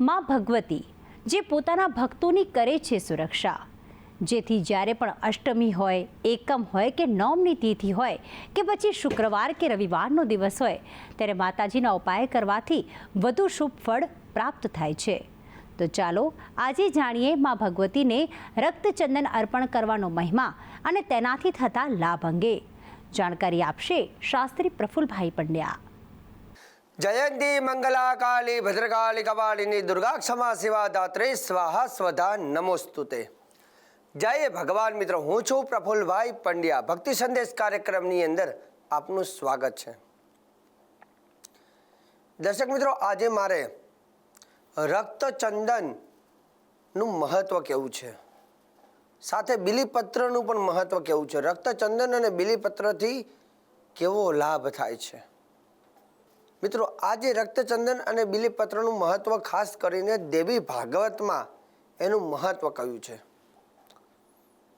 માં ભગવતી, જે પોતાના ભક્તોની કરે છે સુરક્ષા. જેથી જ્યારે પણ અષ્ટમી હોય, એકમ હોય કે નવમની તિથિ હોય કે પછી શુક્રવાર કે રવિવારનો દિવસ હોય, ત્યારે માતાજીના ઉપાય કરવાથી વધુ શુભ ફળ પ્રાપ્ત થાય છે. તો ચાલો, આજે જાણીએ મા ભગવતીને રક્તચંદન અર્પણ કરવાનો મહિમા અને તેનાથી થતા લાભ અંગે. જાણકારી આપશે શાસ્ત્રી પ્રફુલભાઈ પંડ્યા. જયંતી મંગલા કાલી ભદ્રકાળી કપાલિની દુર્ગા ક્ષમા શિવા દાત્રે સ્વાહા સ્વધા નમોસ્તુતે જય ભગવાન મિત્રો હું છું પ્રફુલભાઈ પંડ્યા ભક્તિ સંદેશ કાર્યક્રમની અંદર આપનું સ્વાગત છે દર્શક મિત્રો આજે મારે રક્તચંદનનું મહત્ત્વ કેવું છે સાથે બિલીપત્રનું પણ મહત્વ કેવું છે રક્તચંદન અને બિલીપત્રથી કેવો લાભ થાય છે? મિત્રો, આજે રક્તચંદન અને બિલીપત્રનું મહત્વ ખાસ કરીને દેવી ભાગવતમાં એનું મહત્વ કહ્યું છે?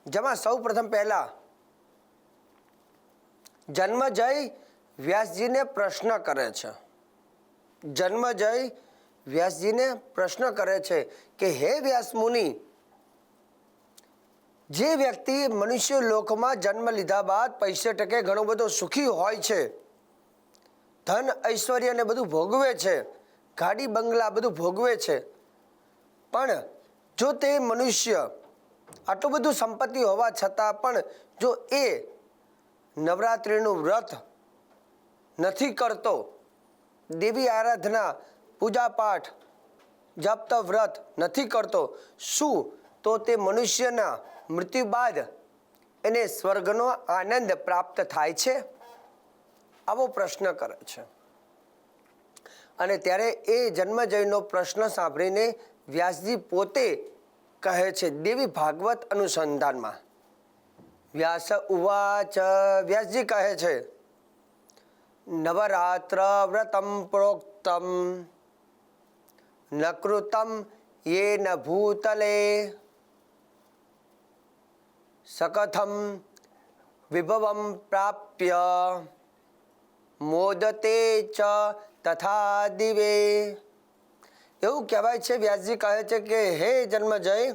જેમાં સૌ પ્રથમ પહેલા જન્મજય વ્યાસજીને પ્રશ્ન કરે છે. જન્મજય વ્યાસજીને પ્રશ્ન કરે છે કે, હે વ્યાસ મુનિ, જે વ્યક્તિ મનુષ્ય લોકમાં જન્મ લીધા બાદ પૈસે ટકે ઘણો બધો સુખી હોય છે ધન, ઐશ્વર્ય ને બધું ભોગવે છે. ગાડી, બંગલા બધું ભોગવે છે. પણ જો તે મનુષ્ય આટલું બધું સંપત્તિ હોવા છતાં પણ જો એ નવરાત્રિનું વ્રત નથી કરતો, દેવી આરાધના, પૂજાપાઠ, જપ્ત વ્રત નથી કરતો, શું તો તે મનુષ્યના મૃત્યુ બાદ એને સ્વર્ગનો આનંદ પ્રાપ્ત થાય છે? આવો પ્રશ્ન કરે છે. અને ત્યારે એ જન્મજયનો પ્રશ્ન સાંભળીને વ્યાસજી પોતે કહે છે, દેવી ભાગવત અનુસંધાનમાં. વ્યાસ ઉવાચ, વ્યાસજી કહે છે, નવરાત્ર વ્રતમ પ્રોક્તમ, નકૃતમ યેન ભૂતલે, સકથમ વિભવમ પ્રાપ્ય. મોદતે ચ તથા દિવે એવું કહેવાય છે, વ્યાસજી કહે છે કે, હે જન્મ જય.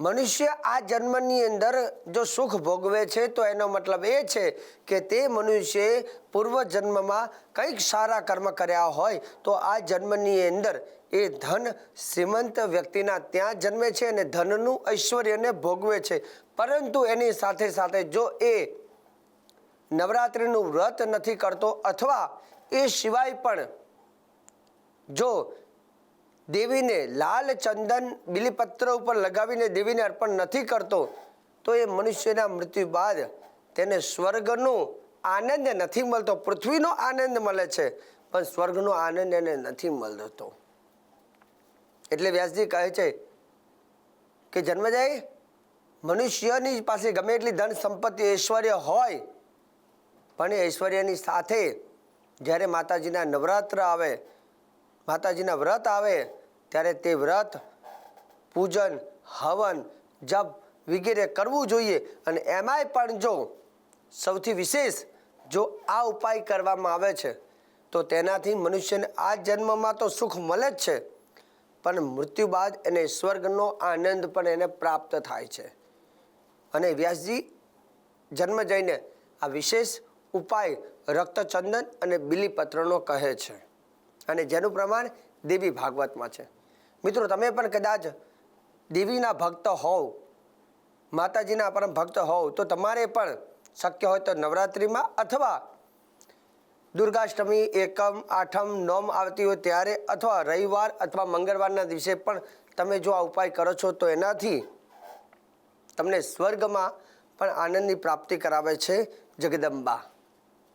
મનુષ્ય આ જન્મની અંદર જો સુખ ભોગવે છે, તો એનો મતલબ એ છે કે તે મનુષ્યે પૂર્વ જન્મમાં કંઈક સારા કર્મ કર્યા હોય, તો આ જન્મની અંદર એ ધન શ્રીમંત વ્યક્તિના ત્યાં જન્મે છે અને ધનનું ઐશ્વર્યને ભોગવે છે. પરંતુ એની સાથે સાથે જો એ નવરાત્રિનું વ્રત નથી કરતો અથવા એ સિવાય પણ જો દેવીને લાલ ચંદન બિલીપત્ર ઉપર લગાવીને દેવીને અર્પણ નથી કરતો, તો એ મનુષ્યના મૃત્યુ બાદ તેને સ્વર્ગનો આનંદ નથી મળતો. પૃથ્વીનો આનંદ મળે છે, પણ સ્વર્ગનો આનંદ એને નથી મળતો. એટલે વ્યાસજી કહે છે કે જન્મજાય મનુષ્યની પાસે ગમે એટલી ધન સંપત્તિ ઐશ્વર્ય હોય પણ એ ઐશ્વર્યની સાથે જ્યારે માતાજીના નવરાત્ર આવે, માતાજીના વ્રત આવે, ત્યારે તે વ્રત પૂજન, હવન, જપ વગેરે કરવું જોઈએ. અને એમાંય પણ જો સૌથી વિશેષ જો આ ઉપાય કરવામાં આવે છે, તો તેનાથી મનુષ્યને આ જન્મમાં તો સુખ મળે જ છે. પણ મૃત્યુ બાદ એને સ્વર્ગનો આનંદ પણ એને પ્રાપ્ત થાય છે. અને વ્યાસજી, જન્મ જઈને આ વિશેષ ઉપાય રક્તચંદન અને બિલીપત્રનો કહે છે. અને જેનું પ્રમાણ દેવી ભાગવતમાં છે. મિત્રો, તમે પણ કદાચ દેવીના ભક્ત હોવ, માતાજીના પરમ ભક્ત હોવ, તો તમારે પણ શક્ય હોય તો નવરાત્રિમાં અથવા દુર્ગાષ્ટમી, એકમ, આઠમ, નોમ આવતી હોય ત્યારે અથવા રવિવાર અથવા મંગળવારના દિવસે પણ તમે જો આ ઉપાય કરો છો, તો એનાથી તમને સ્વર્ગમાં પણ આનંદની પ્રાપ્તિ કરાવે છે જગદંબા.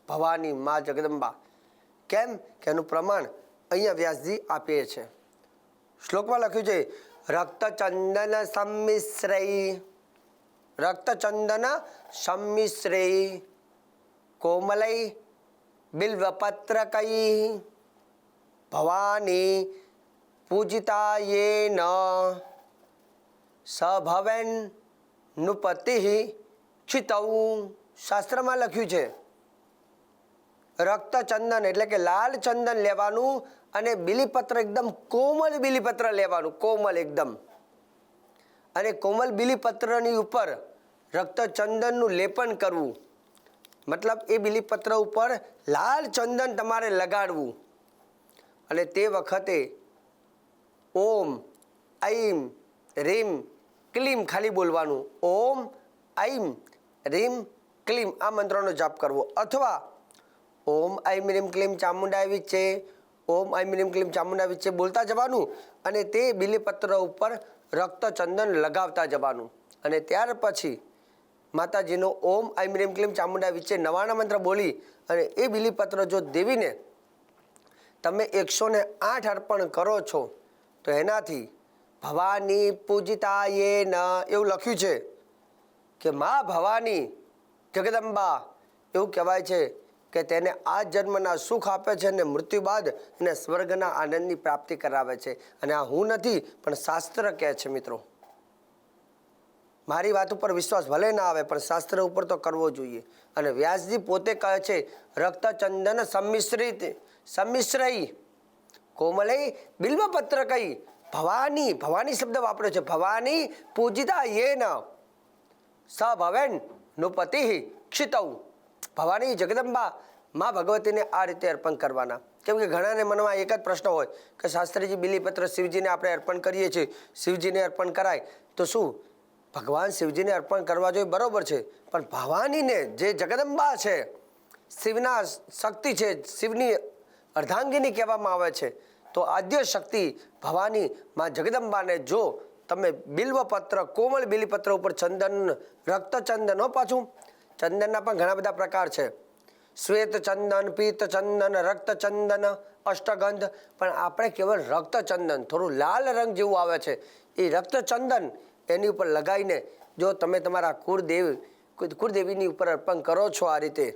ભવાની મા જગદંબા. કેમ? કે એનું પ્રમાણ અહીંયા વ્યાસજી આપીએ છે. શ્લોકમાં લખ્યું છે, રક્તચંદન સંમિશ્રય રક્તચંદન સંમિશ્રય કોમલય બિલ્વપત્રકૈ, ભવાની પૂજિતા યેન સભવેન નુપતિ ચિતૌ શાસ્ત્રમાં લખ્યું છે રક્તચંદન એટલે કે લાલ ચંદન લેવાનું અને બિલીપત્ર એકદમ કોમલ બિલીપત્ર લેવાનું, કોમલ એકદમ. અને કોમલ બિલીપત્રની ઉપર રક્તચંદનનું લેપન કરવું. મતલબ એ બિલીપત્ર ઉપર લાલ ચંદન તમારે લગાડવું. અને તે વખતે ઓમ ઐમ રીમ, ક્લીમ ખાલી બોલવાનું. ઓમ ઐમ રીમ, ક્લીમ આ મંત્રનો જાપ કરવો. અથવા ઓમ આઈ રીમ ક્લીમ ચામુંડા વિચે ઓમ આઈ રીમ ક્લીમ ચામુંડા વિચે બોલતા જવાનું અને તે બિલીપત્ર ઉપર રક્ત ચંદન લગાવતા જવાનું. અને ત્યાર પછી માતાજીનો ઓમ આઈ રીમ ક્લીમ ચામુંડા વિચે નવાણા મંત્ર બોલી અને એ બિલીપત્ર જો દેવીને તમે એકસો ને આઠ અર્પણ કરો છો, તો એનાથી ભવાની પૂજિતા એ ન એવું લખ્યું છે કે, મા ભવાની જગદંબા એવું કહેવાય છે. કે તેને આ જન્મના સુખ આપે છે અને મૃત્યુ બાદ એને સ્વર્ગના આનંદની પ્રાપ્તિ કરાવે છે. અને આ હું નથી, પણ શાસ્ત્ર કહે છે મિત્રો. મારી વાત ઉપર વિશ્વાસ ભલે ના આવે, પણ શાસ્ત્ર ઉપર તો કરવો જોઈએ. અને વ્યાસજી પોતે કહે છે, રક્તચંદન સંમિશ્રિત સંમિશ્રઈ કોમલે બિલ્વપત્ર કઈ, ભવાની ભવાની શબ્દ વાપર્યો છે. ભવાની પૂજિતા યેન સ ભવેન નુપતિ ક્ષિતૌ. ભવાની જગદંબા મા ભગવતીને આ રીતે અર્પણ કરવાના. કેમ કે ઘણાને મનમાં એક જ પ્રશ્ન હોય કે શાસ્ત્રીજી બિલીપત્ર શિવજીને આપણે અર્પણ કરીએ છીએ, શિવજીને અર્પણ કરાય, તો શું? ભગવાન શિવજીને અર્પણ કરવા જોઈએ બરાબર છે, પણ ભવાનીને જે જગદંબા છે, શિવના શક્તિ છે, શિવની અર્ધાંગીની કહેવામાં આવે છે, તો આદ્ય શક્તિ ભવાની માં જગદંબાને જો તમે બિલ્વપત્ર, કોમળ બિલીપત્ર ઉપર ચંદન, રક્તચંદનો પાછું ચંદનના પણ ઘણા બધા પ્રકાર છે. શ્વેત ચંદન, પિત્ત ચંદન રક્તચંદન અષ્ટગંધ. પણ આપણે કેવળ રક્તચંદન થોડું લાલ રંગ જેવું આવે છે. એ રક્તચંદન એની ઉપર લગાવીને જો તમે તમારા કુળદેવ, કુળદેવીની ઉપર અર્પણ કરો છો આ રીતે,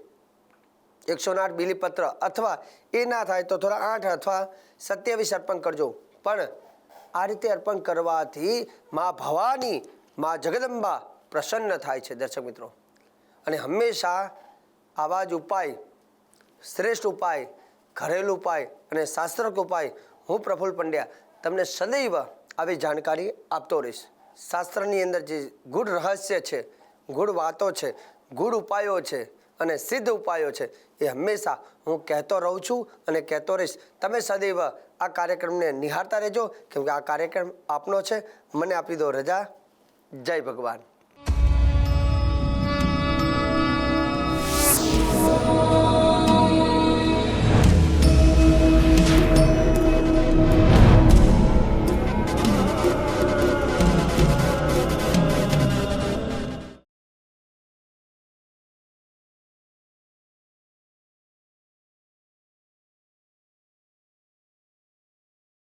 એકસો આઠ બિલીપત્ર અથવા એ ના થાય તો થોડા આઠ અથવા સત્યાવીસ અર્પણ કરજો. પણ આ રીતે અર્પણ કરવાથી મા ભવાની, મા જગદંબા પ્રસન્ન થાય છે, દર્શક મિત્રો. અને હંમેશા આવા જ ઉપાય, શ્રેષ્ઠ ઉપાય, ઘરેલું ઉપાય અને શાસ્ત્રક ઉપાય હું પ્રફુલ્લ પંડ્યા તમને સદૈવ આવી જાણકારી આપતો રહીશ. શાસ્ત્રની અંદર જે ગુઢ રહસ્ય છે, ગૂઢ વાતો છે, ગૂઢ ઉપાયો છે અને સિદ્ધ ઉપાયો છે એ હંમેશા હું કહેતો રહું છું અને કહેતો રહીશ. તમે સદૈવ આ કાર્યક્રમને નિહાળતા રહેજો કેમકે આ કાર્યક્રમ આપનો છે. મને આપી દો રજા. જય ભગવાન.